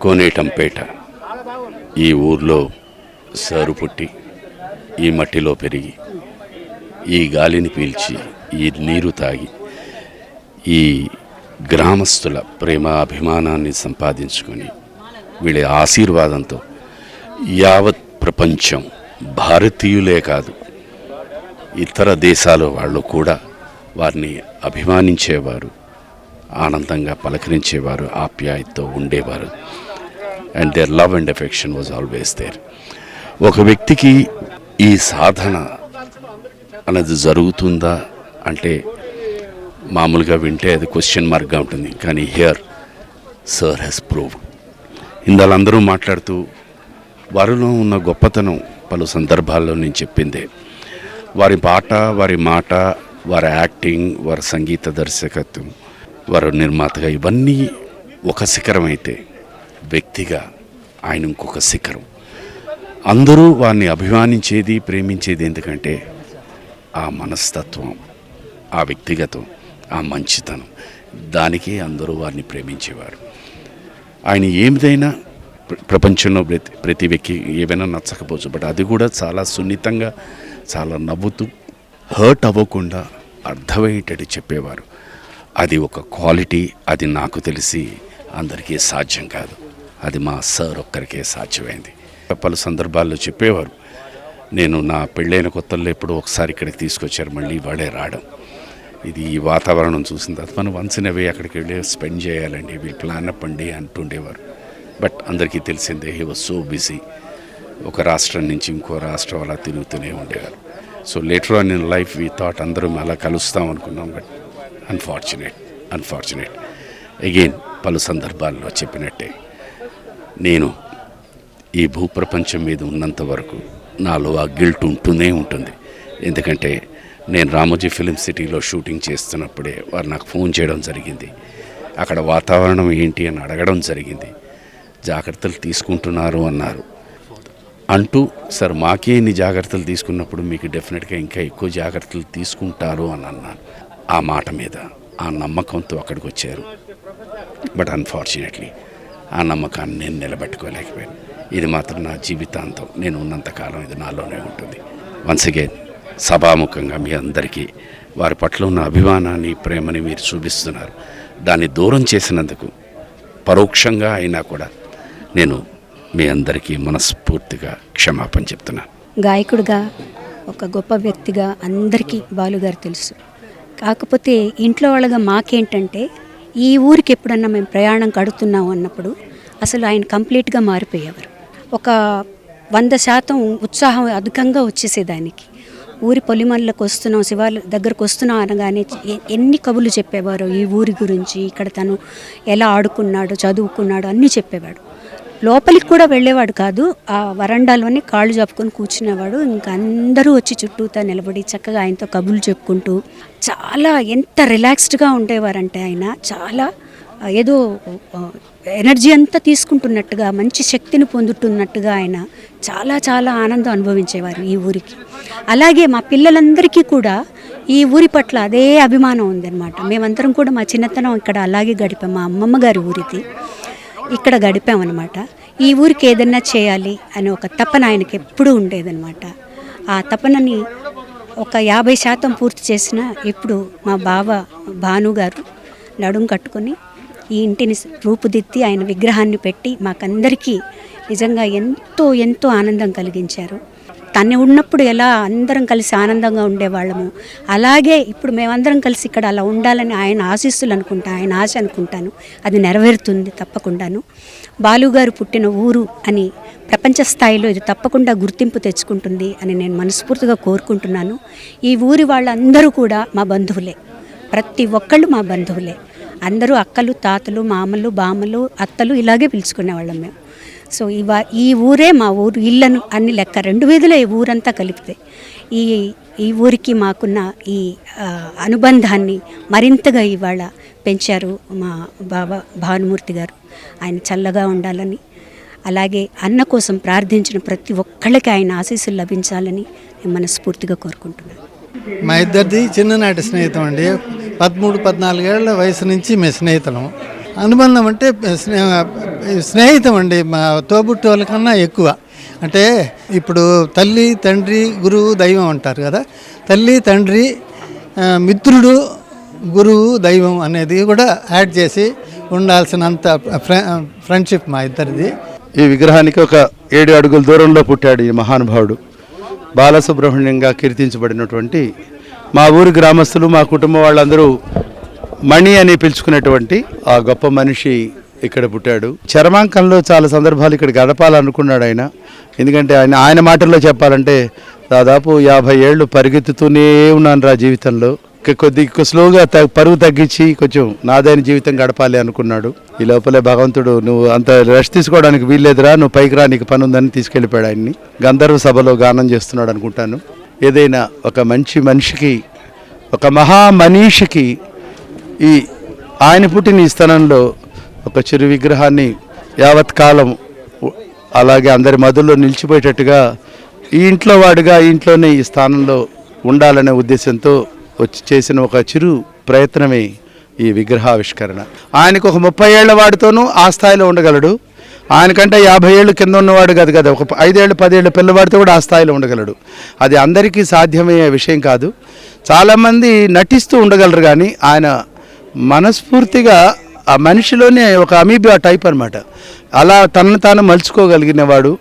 కోనేటంపేట ఈ ఊర్లో సారు పుట్టి ఈ మట్టిలో పెరిగి ఈ గాలిని పీల్చి ఈ నీరు తాగి ఈ గ్రామస్తుల ప్రేమ అభిమానాన్ని సంపాదించుకొని వీళ్ళ ఆశీర్వాదంతో యావత్ ప్రపంచం భారతీయులే కాదు ఇతర దేశాల వాళ్ళు కూడా వారిని అభిమానించేవారు ఆనందంగా పలకరించేవారు ఆప్యాయతతో ఉండేవారు. And there love and affection was always there ఒక వ్యక్తికి ఈ సాధన అనేది జరుగుతుందా అంటే మామూలుగా వింటే అది క్వశ్చన్ మార్క్గా ఉంటుంది. కానీ హియర్ సర్ హెస్ ప్రూవ్ ఇందాలందరూ మాట్లాడుతూ వారిలో ఉన్న గొప్పతనం పలు సందర్భాల్లో నేను చెప్పిందే. వారి పాట వారి మాట వారి యాక్టింగ్ వారి సంగీత దర్శకత్వం వారి నిర్మాతగా ఇవన్నీ ఒక శిఖరం అయితే వ్యక్తిగా ఆయన ఇంకొక శిఖరం. అందరూ వారిని అభిమానించేది ప్రేమించేది ఎందుకంటే ఆ మనస్తత్వం ఆ వ్యక్తిగతం ఆ మంచితనం. దానికే అందరూ వారిని ప్రేమించేవారు. ఆయన ఏమిదైనా ప్రపంచంలో ప్రతి ప్రతి వ్యక్తి ఏవైనా నచ్చకపోవచ్చు. బట్ అది కూడా చాలా సున్నితంగా చాలా నవ్వుతూ హర్ట్ అవ్వకుండా అర్థమయ్యేటట్టు చెప్పేవారు. అది ఒక క్వాలిటీ అది నాకు తెలిసి అందరికీ సాధ్యం కాదు. అది మా సార్ ఒక్కరికే సాధ్యమైంది. పలు సందర్భాల్లో చెప్పేవారు నేను నా పెళ్ళైన కొత్తల్లో ఎప్పుడో ఒకసారి ఇక్కడికి తీసుకొచ్చారు మళ్ళీ వాళ్ళే రావడం. ఇది ఈ వాతావరణం చూసిన తర్వాత మనం వన్స్ ఇన్ అవే అక్కడికి వెళ్ళి స్పెండ్ చేయాలండి వీళ్ళు ప్లాన్ అప్పండి అంటుండేవారు. బట్ అందరికీ తెలిసిందే హీ వాజ్ సో బిజీ ఒక రాష్ట్రం నుంచి ఇంకో రాష్ట్రం అలా తిరుగుతూనే ఉండేవారు. So later on in life we thought అందరం అలా కలుస్తాం అనుకున్నాం బట్ అన్ఫార్చునేట్ అన్ఫార్చునేట్ అగైన్ పలు సందర్భాల్లో చెప్పినట్టే. నేను ఈ భూప్రపంచం మీద ఉన్నంత వరకు నాలో ఆ గిల్ట్ ఉంటూనే ఉంటుంది. ఎందుకంటే నేను రామోజీ ఫిలిం సిటీలో షూటింగ్ చేస్తున్నప్పుడే వారు నాకు ఫోన్ చేయడం జరిగింది. అక్కడ వాతావరణం ఏంటి అని అడగడం జరిగింది. జాగ్రత్తలు తీసుకుంటున్నారు అన్నారు. అంటూ సార్ మాకే ఇన్ని జాగ్రత్తలు తీసుకున్నప్పుడు మీకు డెఫినెట్గా ఇంకా ఎక్కువ జాగ్రత్తలు తీసుకుంటారు అని అన్నాను. ఆ మాట మీద ఆ నమ్మకంతో అక్కడికి వచ్చారు. బట్ అన్ఫార్చునేట్లీ ఆ నమ్మకాన్ని నేను నిలబెట్టుకోలేకపోయాను. ఇది మాత్రం నా జీవితాంతం. నేను ఉన్నంతకాలం ఇది నాలోనే ఉంటుంది. వన్స్ అగైన్ సభాముఖంగా మీ అందరికీ వారి పట్ల ఉన్న అభిమానాన్ని ప్రేమని మీరు చూపిస్తున్నారు. దాన్ని దూరం చేసినందుకు పరోక్షంగా అయినా కూడా నేను మీ అందరికీ మనస్ఫూర్తిగా క్షమాపణ చెప్తున్నాను. గాయకుడిగా ఒక గొప్ప వ్యక్తిగా అందరికీ బాలుగారు తెలుసు. కాకపోతే ఇంట్లో వాళ్ళగా మాకేంటంటే ఈ ఊరికి ఎప్పుడన్నా మేము ప్రయాణం కడుతున్నాం అన్నప్పుడు అసలు ఆయన కంప్లీట్గా మారిపోయేవారు. ఒక వంద శాతం ఉత్సాహం అధికంగా వచ్చేసేదానికి. ఊరి పొలిమల్లకు వస్తున్నాం శివాల దగ్గరకు వస్తున్నాం అనగానే ఎన్ని కబులు చెప్పేవారు ఈ ఊరి గురించి ఇక్కడ తను ఎలా ఆడుకున్నాడు చదువుకున్నాడు అన్నీ చెప్పేవాడు. లోపలికి కూడా వెళ్ళేవాడు కాదు. ఆ వరండాలోనే కాళ్ళు చెప్పుకొని కూర్చునేవాడు. ఇంకా అందరూ వచ్చి చుట్టూతా నిలబడి చక్కగా ఆయనతో కబుర్లు చెప్పుకుంటూ చాలా ఎంత రిలాక్స్డ్గా ఉండేవారంటే ఆయన. చాలా ఏదో ఎనర్జీ అంతా తీసుకుంటున్నట్టుగా మంచి శక్తిని పొందుతున్నట్టుగా ఆయన చాలా చాలా ఆనందం అనుభవించేవారు ఈ ఊరికి. అలాగే మా పిల్లలందరికీ కూడా ఈ ఊరి పట్ల అదే అభిమానం ఉందన్నమాట. మేమందరం కూడా మా చిన్నతనం ఇక్కడ అలాగే గడిపాం. మా అమ్మమ్మ గారి ఊరిది. ఇక్కడ గడిపామన్నమాట. ఈ ఊరికి ఏదన్నా చేయాలి అనే ఒక తపన ఆయనకి ఎప్పుడూ ఉండేదన్నమాట. ఆ తపనని ఒక యాభై శాతం పూర్తి చేసిన ఇప్పుడు మా బావ భాను గారు నడుం కట్టుకొని ఈ ఇంటిని రూపుదిద్ది ఆయన విగ్రహాన్ని పెట్టి మాకందరికీ నిజంగా ఎంతో ఎంతో ఆనందం కలిగించారు. తను ఉన్నప్పుడు ఎలా అందరం కలిసి ఆనందంగా ఉండేవాళ్ళము. అలాగే ఇప్పుడు మేమందరం కలిసి ఇక్కడ అలా ఉండాలని ఆయన ఆశీస్సులు అనుకుంటా ఆయన ఆశ అనుకుంటాను. అది నెరవేరుతుంది తప్పకుండాను. బాలుగారు పుట్టిన ఊరు అని ప్రపంచ స్థాయిలో ఇది తప్పకుండా గుర్తింపు తెచ్చుకుంటుంది అని నేను మనస్ఫూర్తిగా కోరుకుంటున్నాను. ఈ ఊరి వాళ్ళందరూ కూడా మా బంధువులే. ప్రతి ఒక్కళ్ళు మా బంధువులే. అందరూ అక్కలు తాతలు మామలు బామలు అత్తలు ఇలాగే పిలుచుకునేవాళ్ళం మేము. సో ఇవా ఈ ఊరే మా ఊరు ఇళ్ళను అన్ని లెక్క రెండు వీధులు ఈ ఊరంతా కలిపితే. ఈ ఈ ఊరికి మాకున్న ఈ అనుబంధాన్ని మరింతగా ఇవాళ పెంచారు మా బాబా భానుమూర్తి గారు. ఆయన చల్లగా ఉండాలని అలాగే అన్న కోసం ప్రార్థించిన ప్రతి ఒక్కళ్ళకి ఆయన ఆశీస్సులు లభించాలని నేను మనస్ఫూర్తిగా కోరుకుంటున్నాను. మా ఇద్దరిది చిన్ననాటి స్నేహితం అండి. పదమూడు పద్నాలుగేళ్ళ వయసు నుంచి మేము స్నేహితులం. అనుబంధం అంటే స్నేహితం అండి మా తోబుట్టు కన్నా ఎక్కువ. అంటే ఇప్పుడు తల్లి తండ్రి గురువు దైవం అంటారు కదా. తల్లి తండ్రి మిత్రుడు గురువు దైవం అనేది కూడా యాడ్ చేసి ఉండాల్సినంత ఫ్రెండ్షిప్ మా ఇద్దరిది. ఈ విగ్రహానికి ఒక ఏడు అడుగుల దూరంలో పుట్టాడు ఈ మహానుభావుడు. బాలసుబ్రహ్మణ్యంగా కీర్తించబడినటువంటి మా ఊరి గ్రామస్తులు మా కుటుంబం వాళ్ళందరూ మణి అని పిలుచుకునేటువంటి ఆ గొప్ప మనిషి ఇక్కడ పుట్టాడు. చరమాంకంలో చాలా సందర్భాలు ఇక్కడ గడపాలనుకున్నాడు ఆయన. ఎందుకంటే ఆయన ఆయన మాటల్లో చెప్పాలంటే దాదాపు యాభై ఏళ్ళు పరిగెత్తుతూనే ఉన్నాను రా జీవితంలో. కొద్ది స్లోగా త- పరుగు తగ్గించి కొంచెం నాదైన జీవితం గడపాలి అనుకున్నాడు. ఈ లోపలే భగవంతుడు నువ్వు అంత రెస్ట్ తీసుకోవడానికి వీల్లేదురా నువ్వు పైకి రా నీకు పని ఉందని తీసుకెళ్ళిపోయాడు ఆయన్ని. గంధర్వ సభలో గానం చేస్తున్నాడు అనుకుంటాను. ఏదైనా ఒక మంచి మనిషికి ఒక మహామనీషికి ఈ ఆయన పుట్టిన ఈ స్థలంలో ఒక చిరు విగ్రహాన్ని యావత్ కాలం అలాగే అందరి మధుల్లో నిలిచిపోయేటట్టుగా ఈ ఇంట్లో వాడుగా ఇంట్లోనే ఈ స్థానంలో ఉండాలనే ఉద్దేశంతో వచ్చి చేసిన ఒక చిరు ప్రయత్నమే ఈ విగ్రహావిష్కరణ. ఆయనకు ఒక ముప్పై ఏళ్ళ వాడితోనూ ఆ స్థాయిలో ఉండగలడు. ఆయనకంటే యాభై ఏళ్ళు కింద ఉన్నవాడు కాదు కదా ఒక ఐదేళ్ళు పదేళ్ళు పిల్లవాడితో కూడా ఆ స్థాయిలో ఉండగలడు. అది అందరికీ సాధ్యమయ్యే విషయం కాదు. చాలామంది నటిస్తూ ఉండగలరు కానీ ఆయన మనస్ఫూర్తిగా ఆ మనిషిలోనే ఒక అమీబియా టైప్ అన్నమాట. అలా తనను తాను మలుచుకోగలిగిన వాడు